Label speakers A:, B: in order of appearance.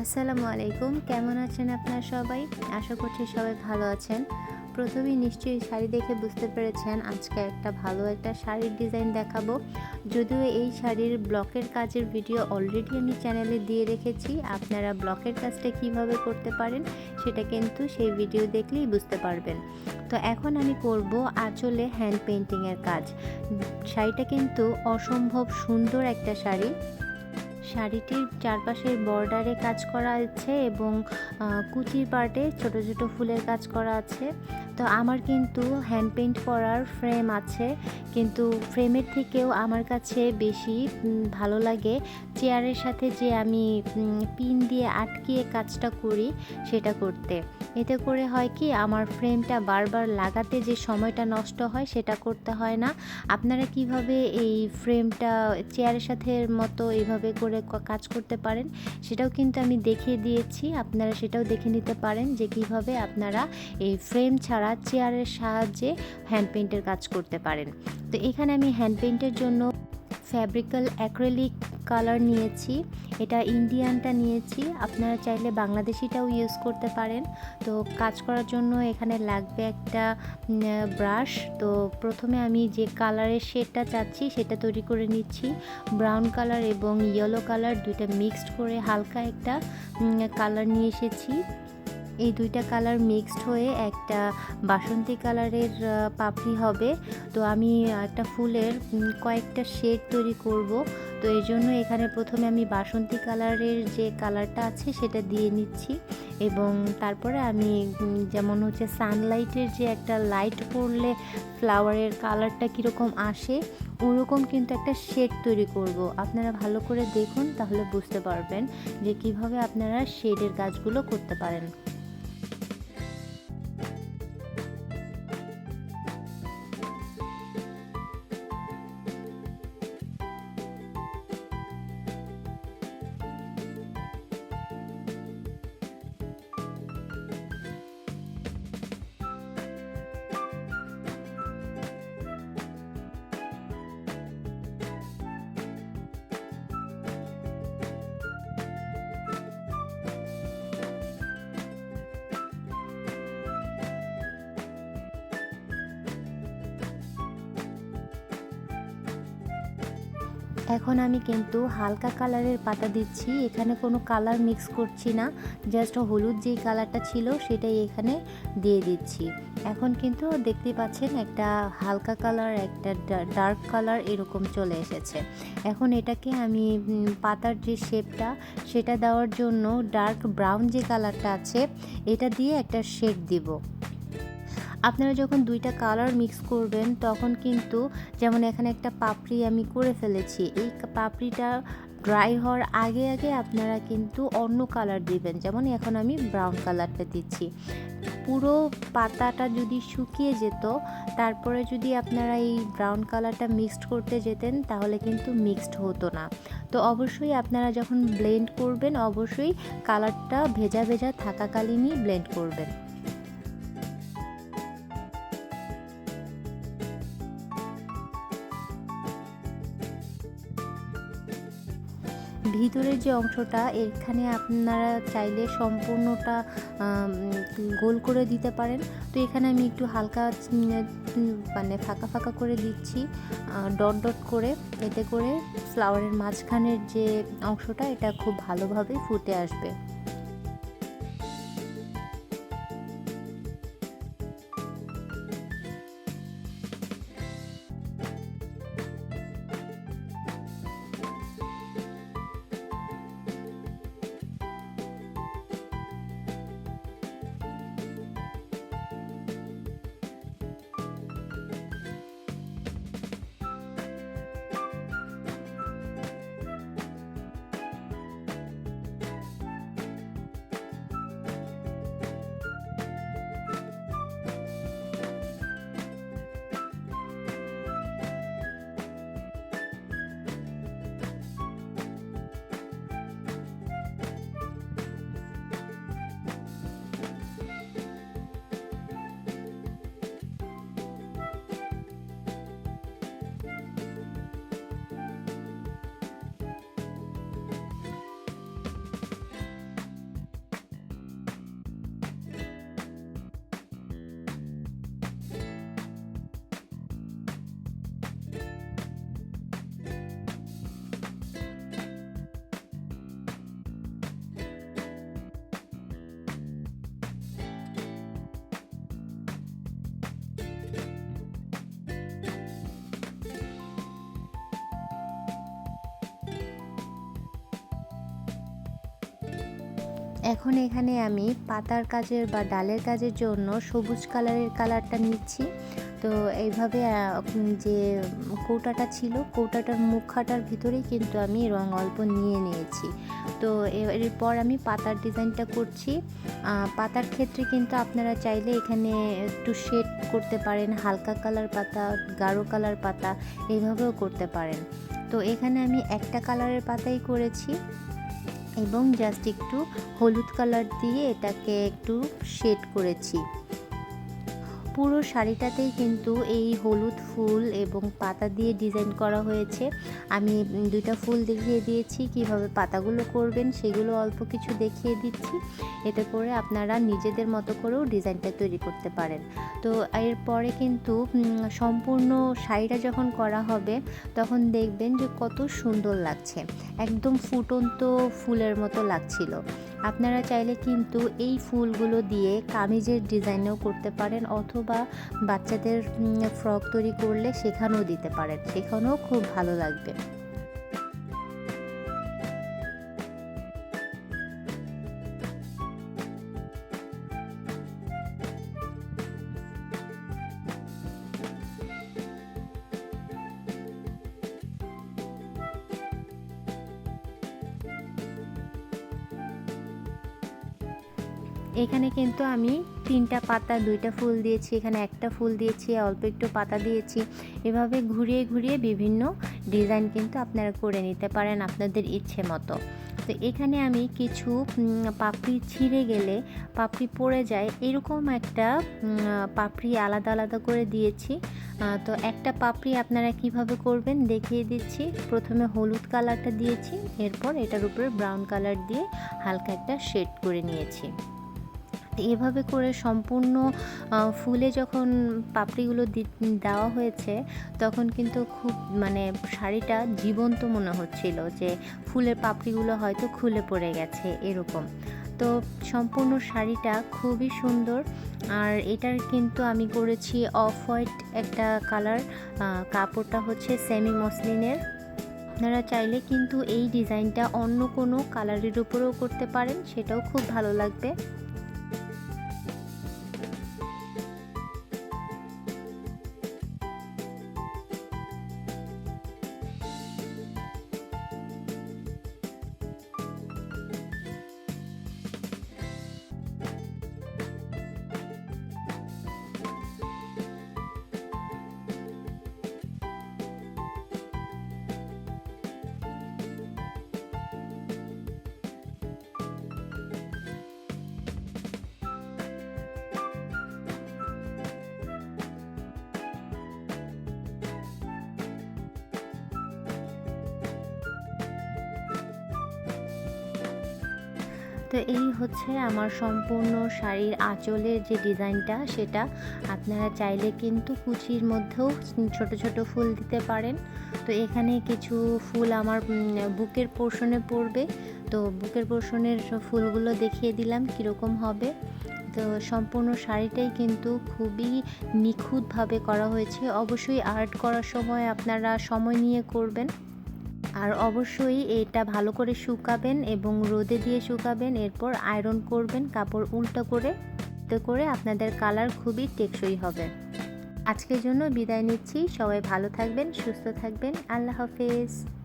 A: আসসালামু আলাইকুম। কেমন আছেন আপনারা সবাই? আশা করছি সবাই ভালো আছেন। প্রথমেই নিশ্চয়ই শাড়ি দেখে বুঝতে পেরেছেন আজকে একটা ভালো একটা শাড়ির ডিজাইন দেখাবো। যদিও এই শাড়ির ব্লকের কাজের ভিডিও অলরেডি আমি চ্যানেলে দিয়ে রেখেছি। আপনারা ব্লকের কাজটা কীভাবে করতে পারেন সেটা কিন্তু সেই ভিডিও দেখলেই বুঝতে পারবেন। তো এখন আমি করব আঁচলে হ্যান্ড পেন্টিংয়ের কাজ। শাড়িটা কিন্তু অসম্ভব সুন্দর একটা শাড়ি। শাড়িটির চারপাশের বর্ডারে কাজ করা আছে এবং কুচির পার্টে ছোট ছোট ফুলের কাজ করা আছে। তো আমার কিন্তু হ্যান্ড পেইন্ট করার ফ্রেম আছে, কিন্তু ফ্রেমের থেকেও আমার কাছে বেশি ভালো লাগে। চেয়ারের সাথে যে আমি পিন দিয়ে আটকিয়ে কাজটা করি সেটা করতে। এতে করে হয় কি, আমার ফ্রেমটা বারবার লাগাতে যে সময়টা নষ্ট হয় সেটা করতে হয় না। আপনারা কীভাবে এই ফ্রেমটা চেয়ারের সাথে মতো এইভাবে করে কাজ করতে পারেন, সেটাও কিন্তু আমি দেখিয়ে দিয়েছি। আপনারা সেটাও দেখে নিতে পারেন যে কীভাবে আপনারা এই ফ্রেম ছাড়া চেয়ারের সাহায্যে হ্যান্ড পেইন্টের কাজ করতে পারেন। তো এখানে আমি হ্যান্ড পেইন্টের জন্য ফ্যাব্রিক্যাল অ্যাক্রেলিক কালার নিয়েছি, এটা ইন্ডিয়ানটা নিয়েছি, আপনারা চাইলে বাংলাদেশিটাও ইউজ করতে পারেন। তো কাজ করার জন্য এখানে লাগবে একটা ব্রাশ তো প্রথমে আমি যে কালারের শেডটা চাচ্ছি সেটা তৈরি করে নিচ্ছি। ব্রাউন কালার এবং ইয়েলো কালার দুইটা মিক্সড করে হালকা একটা কালার নিয়ে এসেছি। এই দুইটা কালার মিক্সড হয়ে একটা বাসন্তী কালারের পাপড়ি হবে। তো আমি একটা ফুলের কয়েকটা শেড তৈরি করব। তো এই জন্য এখানে প্রথমে আমি বাসন্তী কালারের যে কালারটা আছে সেটা দিয়ে নিচ্ছি। এবং তারপরে আমি যেমন হচ্ছে সানলাইটের যে একটা লাইট পড়লে ফ্লাওয়ারের কালারটা কীরকম আসে, ওরকম কিন্তু একটা শেড তৈরি করব। আপনারা ভালো করে দেখুন, তাহলে বুঝতে পারবেন যে কীভাবে আপনারা শেডের কাজগুলো করতে পারেন। এখন আমি কিন্তু হালকা কালারের পাতা দিচ্ছি। এখানে কোনো কালার মিক্স করছি না। জাস্ট হলুদ যেই কালারটা ছিল সেটাই এখানে দিয়ে দিচ্ছি। এখন কিন্তু দেখতে পাচ্ছেন একটা হালকা কালার, একটা ডার্ক কালার এরকম চলে এসেছে। এখন এটাকে আমি পাতার যে শেপটা সেটা দেওয়ার জন্য ডার্ক ব্রাউন যে কালারটা আছে, এটা দিয়ে একটা শেড দিব। আপনারা যখন দুইটা কালার মিক্স করবেন, তখন কিন্তু যেমন এখানে একটা পাপড়ি আমি করে ফেলেছি, এই পাপড়িটা ড্রাই হওয়ার আগে আগে আপনারা কিন্তু অন্য কালার দিবেন। যেমন এখন আমি ব্রাউন কালারটা দিচ্ছি। পুরো পাতাটা যদি শুকিয়ে যেত, তারপরে যদি আপনারা এই ব্রাউন কালারটা মিক্সড করতে যেতেন, তাহলে কিন্তু মিক্সড হতো না। তো অবশ্যই আপনারা যখন ব্লেন্ড করবেন, অবশ্যই কালারটা ভেজা ভেজা থাকাকালীনই ব্লেন্ড করবেন। ভিতরের যে অংশটা, এখানে আপনারা চাইলে সম্পূর্ণটা গোল করে দিতে পারেন। তো এখানে আমি একটু হালকা মানে ফাঁকা ফাঁকা করে দিচ্ছি ডট ডট করে। এতে করে ফ্লাওয়ারের মাঝখানের যে অংশটা, এটা খুব ভালোভাবে ফুটে আসবে। এখন এখানে আমি পাতার কাজের বা ডালের কাজের জন্য সবুজ কালারের কালারটা নিচ্ছি। তো এইভাবে যে কৌটাটা ছিল, কৌটাটার মুখাটার ভিতরেই কিন্তু আমি রং অল্প নিয়ে নিয়েছি। তো এরপর আমি পাতার ডিজাইনটা করছি। পাতার ক্ষেত্রে কিন্তু আপনারা চাইলে এখানে একটু শেড করতে পারেন, হালকা কালার পাতা, গাঢ় কালার পাতা, এইভাবেও করতে পারেন। তো এখানে আমি একটা কালারের পাতাই করেছি। এবং জাস্ট একটু হলুদ কালার দিয়ে এটাকে একটু শেড করেছি। পুরো শাড়িটাতেই কিন্তু এই হলুদ ফুল এবং পাতা দিয়ে ডিজাইন করা হয়েছে। আমি দুইটা ফুল দেখিয়ে দিয়েছি, কীভাবে পাতাগুলো করবেন সেগুলো অল্প কিছু দেখিয়ে দিচ্ছি। এতে করে আপনারা নিজেদের মতো করেও ডিজাইনটা তৈরি করতে পারেন। তো এরপরে কিন্তু সম্পূর্ণ শাড়িটা যখন করা হবে, তখন দেখবেন যে কত সুন্দর লাগছে। একদম ফুটন্ত ফুলের মতো লাগছিল। আপনারা চাইলে কিন্তু এই ফুলগুলো দিয়ে কামিজের ডিজাইনও করতে পারেন অথবা বাচ্চাদের ফ্রক তৈরি করলে সেখানেও দিতে পারেন। সেখানেও খুব ভালো লাগবে। এখানে কিন্তু আমি তিনটা পাতা, দুইটা ফুল দিয়েছি, এখানে একটা ফুল দিয়েছি, অল্প একটু পাতা দিয়েছি। এভাবে ঘুরিয়ে ঘুরিয়ে বিভিন্ন ডিজাইন কিন্তু আপনারা করে নিতে পারেন আপনাদের ইচ্ছে মতো। তো এখানে আমি কিছু পাপড়ি ছিঁড়ে গেলে পাপড়ি পড়ে যায়, এরকম একটা পাপড়ি আলাদা আলাদা করে দিয়েছি। তো একটা পাপড়ি আপনারা কীভাবে করবেন দেখিয়ে দিচ্ছি। প্রথমে হলুদ কালারটা দিয়েছি, এরপর এটার উপরে ব্রাউন কালার দিয়ে হালকা একটা শেড করে নিয়েছি। এভাবে করে সম্পূর্ণ ফুলে যখন পাপড়িগুলো দেওয়া হয়েছে, তখন কিন্তু খুব মানে শাড়িটা জীবন্ত মনে হচ্ছিল যে ফুলের পাপড়িগুলো হয়তো খুলে পড়ে গেছে এরকম। তো সম্পূর্ণ শাড়িটা খুবই সুন্দর। আর এটার কিন্তু আমি করেছি অফ হোয়াইট একটা কালার কাপড়টা হচ্ছে সেমি মসলিনের আপনারা চাইলে কিন্তু এই ডিজাইনটা অন্য কোনো কালারের উপরেও করতে পারেন, সেটাও খুব ভালো লাগবে। তো এই হচ্ছে আমার সম্পূর্ণ শাড়ির আঁচলের যে ডিজাইনটা, সেটা আপনারা চাইলে কিন্তু কুচির মধ্যেও ছোট ছোট ফুল দিতে পারেন। তো এখানে কিছু ফুল আমার বুকের পোর্শনে পড়বে। তো বুকের পোর্শনের ফুলগুলো দেখিয়ে দিলাম কীরকম হবে। তো সম্পূর্ণ শাড়িটাই কিন্তু খুবই নিখুঁতভাবে করা হয়েছে। অবশ্যই আর্ট করার সময় আপনারা সময় নিয়ে করবেন। আর অবশ্যই এটা ভালো করে শুকাবেন এবং রোদে দিয়ে শুকাবেন, এরপর আয়রন করবেন, কাপড় উল্টো করে তো করে আপনাদের কালার খুবই টেকসই হবে। আজকের জন্য বিদায় নিচ্ছি, সবাই ভালো থাকবেন, সুস্থ থাকবেন, আল্লাহ হাফেজ।